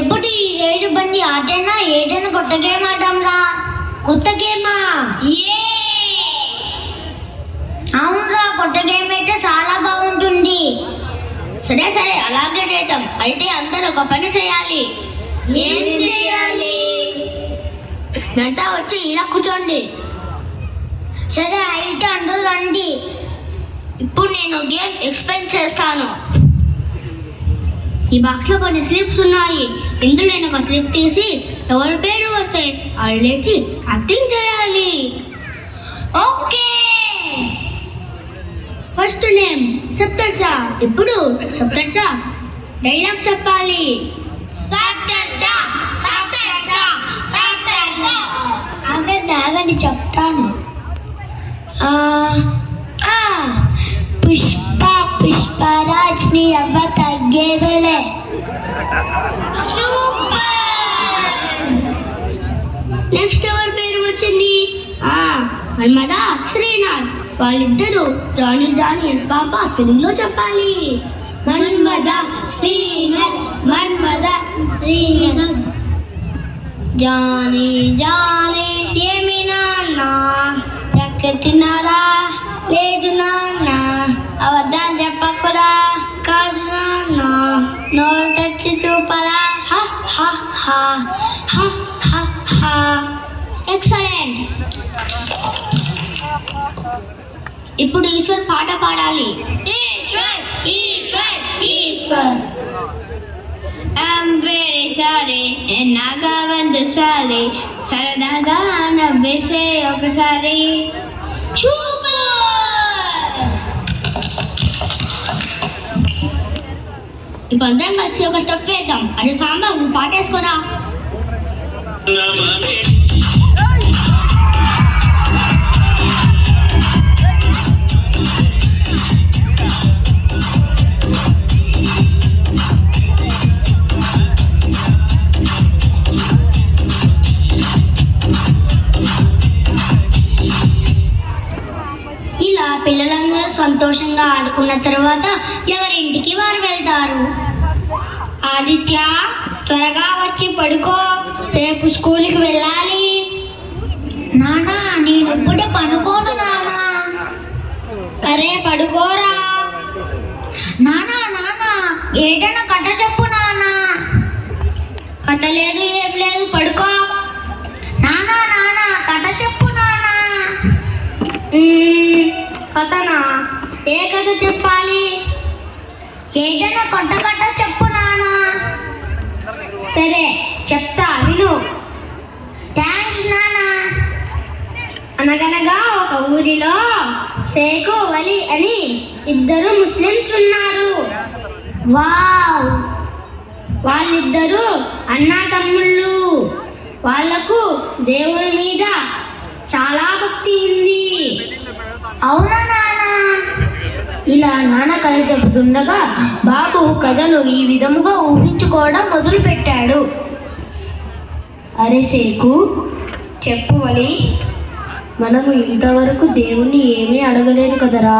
ఎప్పుడు ఈ ఏడు బండి ఆటైనా ఏటైనా కొత్త గేమ్ ఆడడంలా కొత్త గేమా? ఏ! అవునురా కొత్త గేమ్ అయితే చాలా బాగుంటుంది. సరే సరే అలాగే చేద్దాం. అయితే అందరూ ఒక పని చేయాలి. ఏం చేయాలి? మీరంతా వచ్చి ఇలా కూర్చోండి. సరే అయితే అందరూ రండి. ఇప్పుడు నేను గేమ్ ఎక్స్ప్లెయిన్ చేస్తాను. ఈ బాక్స్లో కొన్ని స్లిప్స్ ఉన్నాయి. ఇందులో నేను ఒక స్లిప్ తీసి ఎవరి పేరు వస్తే వాళ్ళు లేచి యాక్టింగ్ చేయాలి. ఓకే. ఫస్ట్ నేమ్ సప్తర్షా ఇప్పుడు సప్తర్షా డైలాగ్ చెప్పాలి. ఆగండి ఆగండి చెప్తాను. పుష్ప. నీ అవ్వ తగ్గేదేలే. నెక్స్ట్ ఎవరి పేరు వచ్చింది? ఆ మన్మద శ్రీనాథ్. వాళ్ళిద్దరూ జానీ జానీ ఎస్ బాబా తెలుగులో చెప్పాలి. మన్మద శ్రీనథ్. మన్మద శ్రీనథ్. జానీ జానీ ఏమి నాన్న చక్క తిన్నారా? హ హ హ హ. హ ఎక్సలెంట్ ఇప్పుడు ఈశ్వర్ పాట పాడాలి. Eshwar Eshwar Eshwar I'm very sorry Naga వంద సారీ సరదాగా నవ్వేసే ఒకసారి సూపర్ ఇప్పుడు అందరం కలిసి ఒక స్టెప్ వేద్దాం. అదే సాంబార్ నువ్వు పాటేసుకోరా ఇలా పిల్లలందరూ సంతోషంగా ఆడుకున్న తర్వాత ఎవరింటికి వారు వెళ్తారు? ఆదిత్య త్వరగా వచ్చి పడుకో. రేపు స్కూల్కి వెళ్ళాలి. నానా నేను ఇప్పుడే పనుకోను నానా. అరే పడుకోరా. నానా నానా ఏదైనా కథ చెప్పు నానా. కథ లేదు ఏం లేదు పడుకో. కథనా? ఏ కథ చెప్పాలి? ఏదైనా కొత్త కథ చెప్పు నానా సరే చెప్తా విను. థ్యాంక్స్ నానా అనగనగా ఒక ఊరిలో షేకు వలి అని ఇద్దరు ముస్లిమ్స్ ఉన్నారు. వావ్! వాళ్ళిద్దరూ అన్నా తమ్ముళ్ళు. వాళ్ళకు దేవుని మీద చాలా భక్తి ఉంది. అవునా నానా? ఇలా నాన్న కథ చెబుతుండగా బాబు కథను ఈ విధముగా ఊహించుకోవడం మొదలుపెట్టాడు. అరే సేకు చెప్పు వలి. మనము ఇంతవరకు దేవుణ్ణి ఏమీ అడగలేదు కదరా?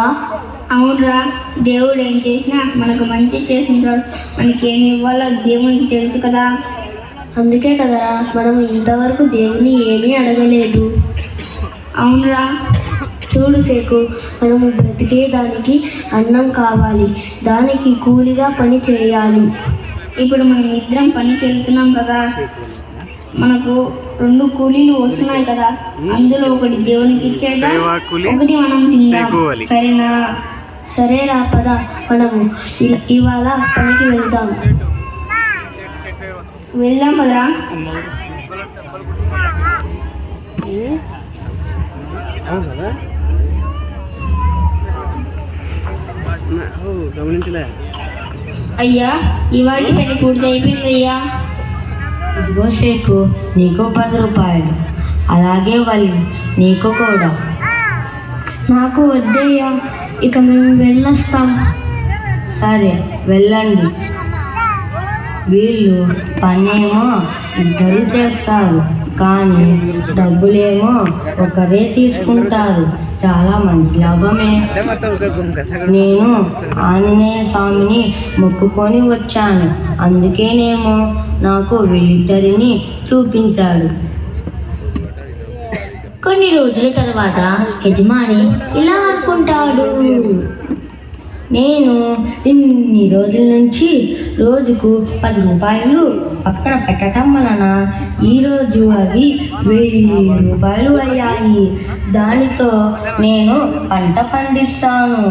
అవునరా దేవుడు ఏం చేసినా మనకు మంచి చేసింటాడు. మనకి ఏమి ఇవ్వాలో దేవునికి తెలుసు కదా. అందుకే కదరా మనము ఇంతవరకు దేవుణ్ణి ఏమీ అడగలేదు. అవునరా చూడు సేకు. మనము బ్రతికేదానికి అన్నం కావాలి. దానికి కూలిగా పని చేయాలి. ఇప్పుడు మనం ఇద్దరం పనికి వెళ్తున్నాం కదా. మనకు రెండు కూలీలు వస్తున్నాయి కదా. అందులో ఒకటి దేవునికి కూలి, ఒకటి మనం తిందాం. సరేనా? సరేరా పద. మనము ఇవాళ పనికి వెళ్దాం. వెళ్దాం కదరా గమనించలే. అయ్యా ఇవాళ పని పూర్తి అయిపోయింది అయ్యా ఇదిగో షేకు నీకు పది రూపాయలు. అలాగే వాళ్ళు నీకు కూడా. నాకు వద్దయ్యా ఇక మేము వెళ్ళొస్తాం. సరే వెళ్ళండి. వీళ్ళు పనేమో ఇద్దరు చేస్తారు కానీ డబ్బులేమో ఒకరే తీసుకుంటారు. చాలా మంచి లాభమే. నేను ఆంజనేయ స్వామిని మొక్కుకొని వచ్చాను. అందుకేనేమో నాకు వీళ్ళిద్దరిని చూపించాడు. కొన్ని రోజుల తర్వాత యజమాని ఇలా అనుకుంటాడు. నేను ఇన్ని రోజుల నుంచి రోజుకు పది రూపాయలు పక్కన పెట్టడం వలన ఈరోజు అవి వెయ్యి రూపాయలు అయ్యాయి. దానితో నేను పంట పండిస్తాను.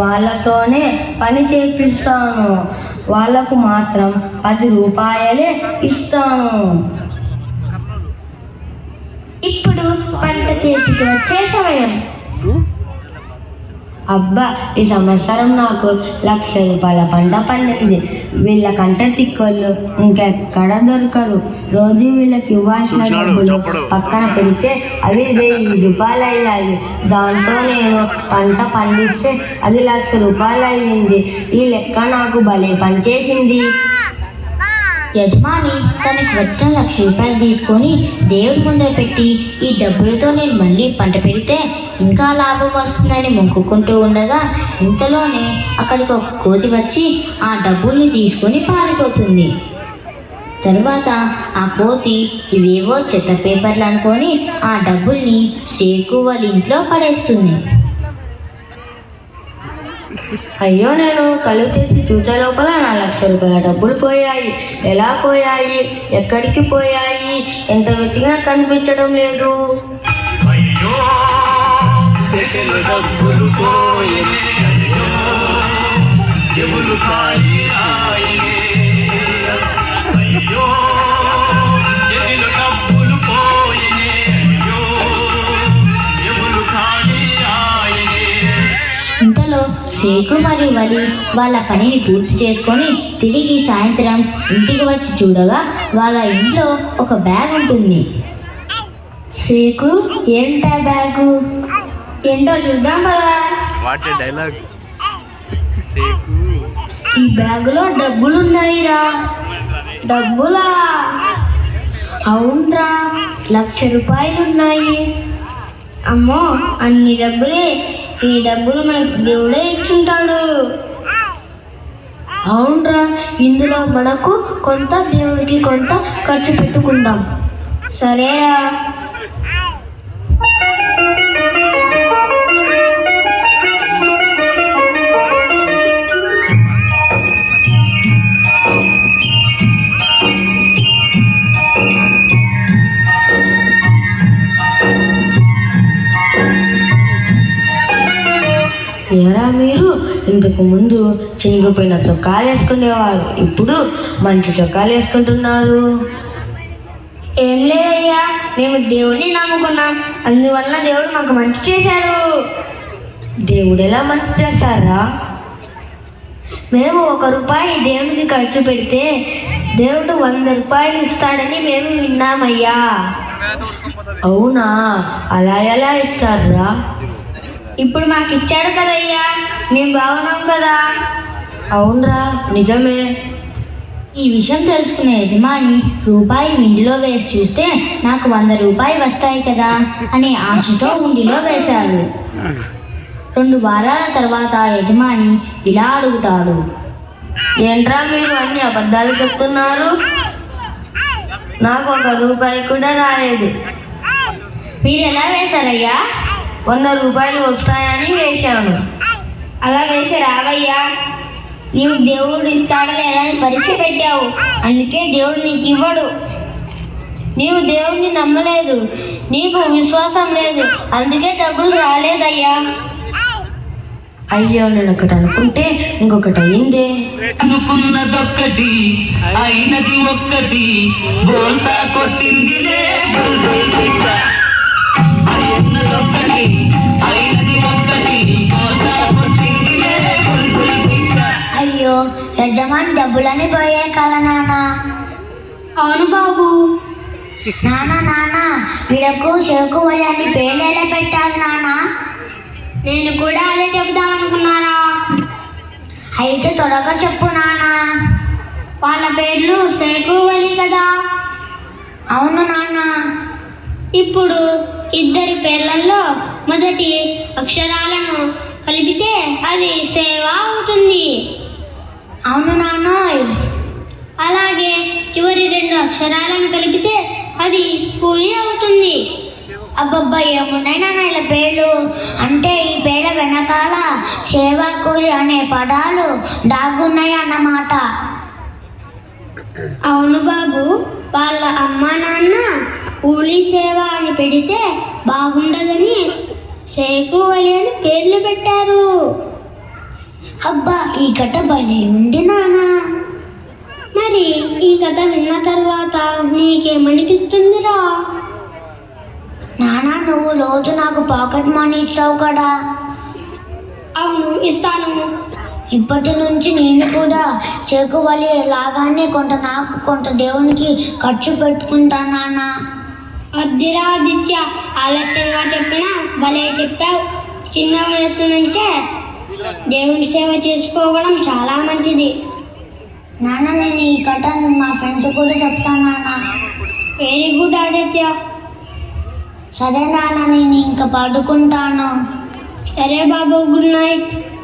వాళ్ళతోనే పని చేపిస్తాను. వాళ్ళకు మాత్రం పది రూపాయలే ఇస్తాను. ఇప్పుడు పంట చేతికి వచ్చే సమయం. అబ్బా ఈ సంవత్సరం నాకు లక్ష రూపాయల పంట పండింది. వీళ్ళకంటే తిక్కోళ్ళు ఇంకెక్కడ దొరకరు. రోజు వీళ్ళకి ఇవ్వాల్సిన డబ్బులు పక్కన పెడితే అవి వెయ్యి రూపాయలు అయ్యాయి దాంతో నేను పంట పండిస్తే అది లక్ష రూపాయలు అయ్యింది ఈ లెక్క నాకు భలే పనిచేసింది. యజమాని తనకు వచ్చిన లక్ష రూపాయలు తీసుకొని దేవుడి ముందర పెట్టి ఈ డబ్బులతో నేను మళ్ళీ పంట పెడితే ఇంకా లాభం వస్తుందని మొక్కుకుంటూ ఉండగా ఇంతలోనే అక్కడికి ఒక కోతి వచ్చి ఆ డబ్బుల్ని తీసుకొని పారిపోతుంది. తర్వాత ఆ కోతి ఇవేవో చెత్త పేపర్లు అనుకొని ఆ డబ్బుల్ని షేకు వాళ్ళ ఇంట్లో పడేస్తుంది. అయ్యో నేను కళ్ళు తెరిచి చూసే లోపల నా లక్ష రూపాయల డబ్బులు పోయాయి. ఎలా పోయాయి? ఎక్కడికి పోయాయి? ఎంత వెతికినా కనిపించడం లేదు. డబ్బులు షేకు మరియు వలి వాళ్ళ పనిని పూర్తి చేసుకొని తిరిగి సాయంత్రం ఇంటికి వచ్చి చూడగా వాళ్ళ ఇంట్లో ఒక బ్యాగ్ ఉంటుంది. సేకు ఏంటా బ్యాగు? ఏంటో చూద్దాం కదా వాట్ డైలాగ్. ఈ బ్యాగులో డబ్బులున్నాయిరా. డబ్బులా? అవునరా లక్ష రూపాయలున్నాయి. అమ్మో అన్ని డబ్బులే. ఈ డబ్బులు మనకు దేవుడే ఇచ్చుంటాడు. అవునరా ఇందులో మనకు కొంత దేవుడికి కొంత ఖర్చు పెట్టుకుందాం. సరేరా. ఎరా మీరు? ఇంతకు ముందు చినిగిపోయిన చొక్కాలు వేసుకునేవారు ఇప్పుడు మంచి చొక్కాలు వేసుకుంటున్నారు. ఏం లేదయ్యా మేము దేవుడిని నమ్ముకున్నాం. అందువల్ల దేవుడు మాకు మంచి చేశారు దేవుడు ఎలా మంచి చేస్తారా? మేము ఒక రూపాయి దేవునికి ఖర్చు పెడితే దేవుడు వంద రూపాయలు ఇస్తాడని మేము విన్నామయ్యా. అవునా? అలా ఎలా ఇస్తారా? ఇప్పుడు మాకు ఇచ్చాడు కదయ్యా. మేము బాగున్నాం కదా. అవునరా నిజమే. ఈ విషయం తెలుసుకున్న యజమాని రూపాయి విండిలో వేసి చూస్తే నాకు వంద రూపాయలు వస్తాయి కదా అనే ఆశతో ఉండిలో వేశారు రెండు వారాల తర్వాత యజమాని ఇలా అడుగుతాడు. ఏంట్రా మీరు అన్ని అబద్ధాలు చెప్తున్నారు? నాకు ఒక రూపాయి కూడా రాలేదు. మీరు ఎలా వేశారయ్యా? వంద రూపాయలు వస్తాయని వేశాను. అలా వేసి రావయ్యా నీవు దేవుడు ఇస్తాడా లేదా అని పరీక్ష పెట్టావు. అందుకే దేవుడు నీకు ఇవ్వడు. నీవు దేవుడిని నమ్మలేదు. నీకు విశ్వాసం లేదు. అందుకే డబ్బులు రాలేదయ్యా. అయ్యో నేను ఒకటి అనుకుంటే ఇంకొకటి అయిందే అనుకున్నదొక్కటి అయినది ఒక్కటి బోల్తా కొట్టిందిలే. అయ్యో యజమాని డబ్బులని పోయాయి కదా నాన్న. అవును బాబు. నాన్న నాన్న వీడకు చెరుకు వలని పేర్లు ఎలా పెట్టాలి నాన్న. నేను కూడా అదే చెబుదాం అనుకున్నారా అయితే త్వరగా చెప్పు నాన్న. వాళ్ళ పేర్లు సేకు వలి కదా. అవును నాన్న. ఇప్పుడు ఇద్దరి పేర్లలో మొదటి అక్షరాలను కలిపితే అది సేవ అవుతుంది. అవును నాన్న అలాగే చివరి రెండు అక్షరాలను కలిపితే అది కూలి అవుతుంది. అబ్బబ్బా ఏమున్నాయి నాన్న ఇలా పేర్లు? అంటే ఈ పేర్ల వెనకాల సేవా కూలి అనే పదాలు దాగున్నాయి అన్నమాట. అవును బాబు వాళ్ళ అమ్మ నాన్న కూలీ సేవ అని పెడితే బాగుండదని సేకువలి అని పేర్లు పెట్టారు. అబ్బా ఈ కథ భలే ఉంది నాన్న. మరి ఈ కథ విన్న తర్వాత నీకేమనిపిస్తుందిరా? నాన్న నువ్వు రోజు నాకు పాకెట్ మనీ ఇస్తావు కదా. అవును ఇస్తాను. ఇప్పటి నుంచి నేను కూడా చేకువలి లాగానే కొంత నాకు కొంత దేవునికి ఖర్చు పెట్టుకుంటాను ఆదిత్య ఆలస్యంగా చెప్పినా భలే చెప్పావు. చిన్న వయసు నుంచే దేవుని సేవ చేసుకోవడం చాలా మంచిది. నాన్న నేను ఈ కథ మా ఫ్రెండ్స్ కూడా చెప్తాను నాన్న. Very good Aditya. సరే నాన్న నేను ఇంకా పడుకుంటాను. సరే బాబు గుడ్ నైట్.